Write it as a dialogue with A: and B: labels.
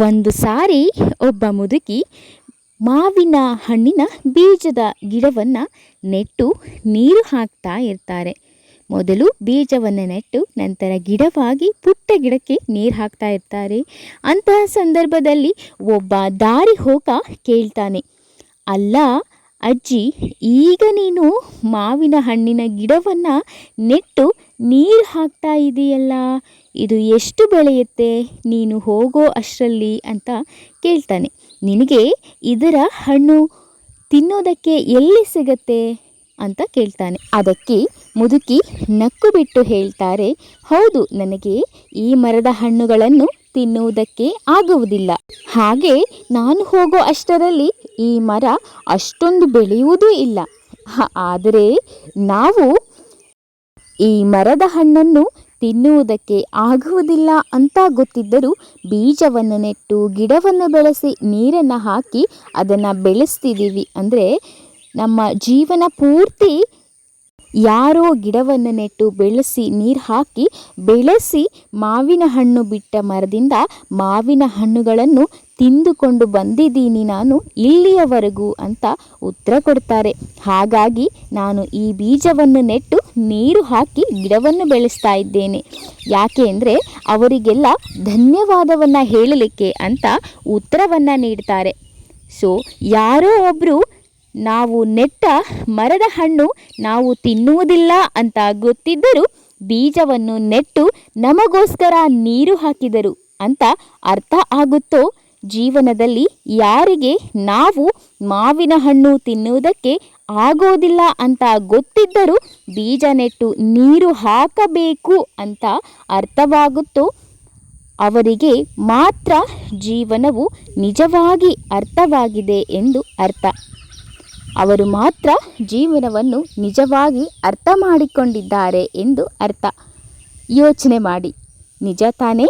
A: ಒಂದು ಸಾರಿ ಒಬ್ಬ ಮುದುಕಿ ಮಾವಿನ ಹಣ್ಣಿನ ಬೀಜದ ಗಿಡವನ್ನು ನೆಟ್ಟು ನೀರು ಹಾಕ್ತಾ ಇರ್ತಾರೆ. ಮೊದಲು ಬೀಜವನ್ನು ನೆಟ್ಟು ನಂತರ ಗಿಡವಾಗಿ ಪುಟ್ಟ ಗಿಡಕ್ಕೆ ನೀರು ಹಾಕ್ತಾ ಇರ್ತಾರೆ. ಅಂತಹ ಸಂದರ್ಭದಲ್ಲಿ ಒಬ್ಬ ದಾರಿ ಹೋಗ ಕೇಳ್ತಾನೆ. ಅಲ್ಲ ಅಜ್ಜಿ, ಈಗ ನೀನು ಮಾವಿನ ಹಣ್ಣಿನ ಗಿಡವನ್ನು ನೆಟ್ಟು ನೀರು ಹಾಕ್ತಾ ಇದೆಯಲ್ಲ, ಇದು ಎಷ್ಟು ಬೆಳೆಯುತ್ತೆ? ನೀನು ಹೋಗೋ ಅಷ್ಟರಲ್ಲಿ ಅಂತ ಕೇಳ್ತಾನೆ. ನಿನಗೆ ಇದರ ಹಣ್ಣು ತಿನ್ನೋದಕ್ಕೆ ಎಲ್ಲಿ ಸಿಗತ್ತೆ? ಅಂತ ಕೇಳ್ತಾನೆ. ಅದಕ್ಕೆ ಮುದುಕಿ ನಕ್ಕು ಬಿಟ್ಟು ಹೇಳ್ತಾರೆ, ಹೌದು, ನನಗೆ ಈ ಮರದ ಹಣ್ಣುಗಳನ್ನು ತಿನ್ನುವುದಕ್ಕೆ ಆಗುವುದಿಲ್ಲ. ಹಾಗೆ ನಾನು ಹೋಗೋ ಅಷ್ಟರಲ್ಲಿ ಈ ಮರ ಅಷ್ಟೊಂದು ಬೆಳೆಯುವುದೂ ಇಲ್ಲ. ಆದರೆ ನಾವು ಈ ಮರದ ಹಣ್ಣನ್ನು ತಿನ್ನುವುದಕ್ಕೆ ಆಗುವುದಿಲ್ಲ ಅಂತ ಗೊತ್ತಿದ್ದರೂ ಬೀಜವನ್ನು ನೆಟ್ಟು ಗಿಡವನ್ನು ಬೆಳೆಸಿ ನೀರನ್ನು ಹಾಕಿ ಅದನ್ನು ಬೆಳೆಸ್ತಿದ್ದೀವಿ. ಅಂದರೆ ನಮ್ಮ ಜೀವನ ಪೂರ್ತಿ ಯಾರೋ ಗಿಡವನ್ನು ನೆಟ್ಟು ಬೆಳೆಸಿ ನೀರು ಹಾಕಿ, ಬೆಳೆಸಿ ಮಾವಿನ ಹಣ್ಣು ಬಿಟ್ಟ ಮರದಿಂದ ಮಾವಿನ ಹಣ್ಣುಗಳನ್ನು ತಿಂದುಕೊಂಡು ಬಂದಿದ್ದೀನಿ ನಾನು ಇಲ್ಲಿಯವರೆಗೂ ಅಂತ ಉತ್ತರ ಕೊಡ್ತಾರೆ. ಹಾಗಾಗಿ ನಾನು ಈ ಬೀಜವನ್ನು ನೆಟ್ಟು ನೀರು ಹಾಕಿ ಗಿಡವನ್ನು ಬೆಳೆಸ್ತಾ ಇದ್ದೇನೆ. ಯಾಕೆ ಅಂದರೆ ಅವರಿಗೆಲ್ಲ ಧನ್ಯವಾದವನ್ನು ಹೇಳಲಿಕ್ಕೆ ಅಂತ ಉತ್ತರವನ್ನು ನೀಡ್ತಾರೆ. ಸೊ ಯಾರೋ ಒಬ್ಬರು ನಾವು ನೆಟ್ಟ ಮರದ ಹಣ್ಣು ನಾವು ತಿನ್ನುವುದಿಲ್ಲ ಅಂತ ಗೊತ್ತಿದ್ದರೂ ಬೀಜವನ್ನು ನೆಟ್ಟು ನಮಗೋಸ್ಕರ ನೀರು ಹಾಕಿದರು ಅಂತ ಅರ್ಥ ಆಗುತ್ತೋ? ಜೀವನದಲ್ಲಿ ಯಾರಿಗೆ ನಾವು ಮಾವಿನ ಹಣ್ಣು ತಿನ್ನುವುದಕ್ಕೆ ಆಗೋದಿಲ್ಲ ಅಂತ ಗೊತ್ತಿದ್ದರೂ ಬೀಜ ನೆಟ್ಟು ನೀರು ಹಾಕಬೇಕು ಅಂತ ಅರ್ಥವಾಗುತ್ತೋ? ಅವರಿಗೆ ಮಾತ್ರ ಜೀವನವು ನಿಜವಾಗಿ ಅರ್ಥವಾಗಿದೆ ಎಂದು ಅರ್ಥ. ಅವರು ಮಾತ್ರ ಜೀವನವನ್ನು ನಿಜವಾಗಿ ಅರ್ಥ ಮಾಡಿಕೊಂಡಿದ್ದಾರೆ ಎಂದು ಅರ್ಥ. ಯೋಚನೆ ಮಾಡಿ. ನಿಜ ತಾನೇ?